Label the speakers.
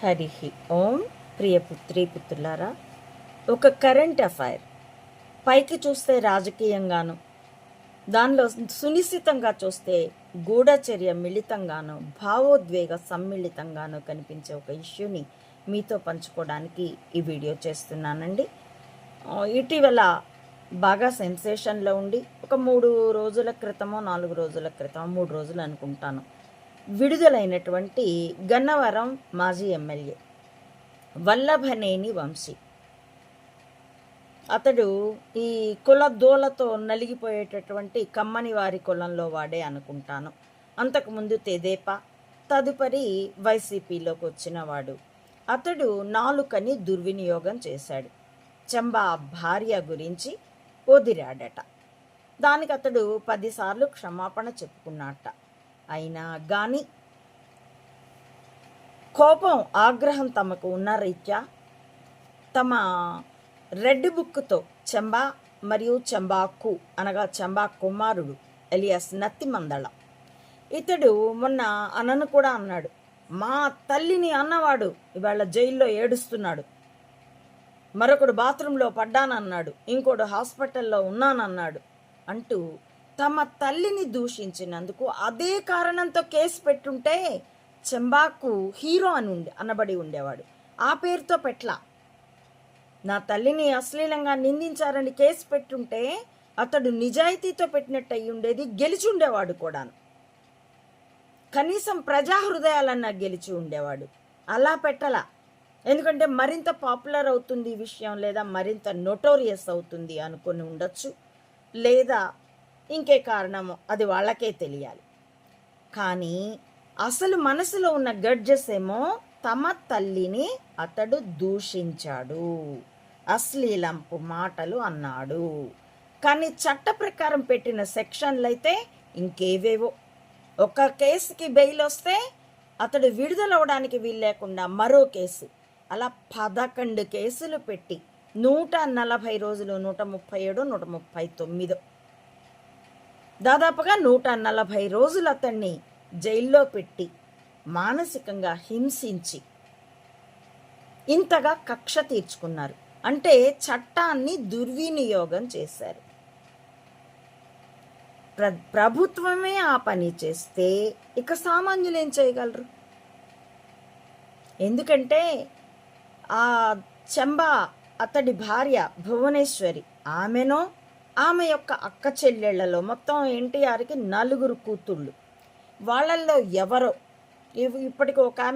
Speaker 1: హరి ఓం ప్రియ పుత్రి పుత్రులారా ఒక current affair. పైకి చూస్తే రాజకీయంగాను దానిలో సునిశ్చితంగా చూస్తే గూఢచర్య మిళితంగాను భావోద్వేగ సమ్మిళితంగాను కనిపించే ఒక ఇష్యూని మీతో పంచుకోవడానికి ఈ వీడియో చేస్తున్నానండి. ఇటీవల బాగా సెన్సేషన్లో ఉండి ఒక మూడు రోజుల క్రితమో నాలుగు రోజుల క్రితమో మూడు రోజులు అనుకుంటాను. విడుదలైనటువంటి గన్నవరం మాజీ ఎమ్మెల్యే వల్లభనేని వంశీ. అతడు ఈ కులదోలతో నలిగిపోయేటటువంటి కమ్మని వారి కులంలో వాడే అనుకుంటాను. అంతకుముందు తెదేపా తదుపరి వైసీపీలోకి వచ్చినవాడు అతడు నాలుకని దుర్వినియోగం చేశాడు. చంబా భార్య గురించి వదిరాడట దానికి అతడు పదిసార్లు క్షమాపణ చెప్పుకున్నట్ట అయినా కానీ కోపం ఆగ్రహం తమకు ఉన్న రీత్యా తమ రెడ్ బుక్తో చెంబా మరియు చెంబాకు అనగా చెంబా కుమారుడు ఎలియాస్ నత్తిమందళ. ఇతడు మొన్న అనను కూడా అన్నాడు. మా తల్లిని అన్నవాడు ఇవాళ జైల్లో ఏడుస్తున్నాడు. మరొకడు బాత్రూంలో పడ్డానన్నాడు. ఇంకోడు హాస్పిటల్లో ఉన్నానన్నాడు అంటూ తమ తల్లిని దూషించినందుకు అదే కారణంతో కేసు పెట్టుంటే చెంబాకు హీరో అని ఉండి అనబడి ఉండేవాడు. ఆ పేరుతో పెట్ల. నా తల్లిని అశ్లీలంగా నిందించారని కేసు పెట్టుంటే అతడు నిజాయితీతో పెట్టినట్టు అయి ఉండేది గెలిచి ఉండేవాడు కూడాను. కనీసం ప్రజా హృదయాలన్నా గెలిచి ఉండేవాడు. అలా పెట్టలా. ఎందుకంటే మరింత పాపులర్ అవుతుంది ఈ విషయం లేదా మరింత నోటోరియస్ అవుతుంది అనుకొని ఉండొచ్చు. లేదా ఇంకే కారణము అది వాళ్ళకే తెలియాలి. కానీ అసలు మనసులో ఉన్న గడ్జెస్ ఏమో తమ తల్లిని అతడు దూషించాడు. అశ్లీలంపు మాటలు అన్నాడు. కానీ చట్ట ప్రకారం పెట్టిన సెక్షన్లు అయితే ఇంకేవేవో. ఒక కేసుకి బెయిల్ వస్తే అతడు విడుదలవడానికి వీలు లేకుండా మరో కేసు. అలా పదకొండు కేసులు పెట్టి నూట నలభై రోజులు నూట ముప్పై ఏడు నూట ముప్పై తొమ్మిదో దాదాపుగా నూట నలభై రోజులు అతన్ని జైల్లో పెట్టి మానసికంగా హింసించి ఇంతగా కక్ష తీర్చుకున్నారు. అంటే చట్టాన్ని దుర్వినియోగం చేశారు. ప్ర ప్రభుత్వమే ఆ పని చేస్తే ఇక సామాన్యులు ఏం చేయగలరు? ఎందుకంటే ఆ చెంబా అతడి భార్య భువనేశ్వరి ఆమెనో ఆమె యొక్క అక్క చెల్లెళ్ళలో మొత్తం ఎన్టీఆర్కి నలుగురు కూతుళ్ళు. వాళ్ళల్లో ఎవరో ఇప్పటికి ఒక ఆమె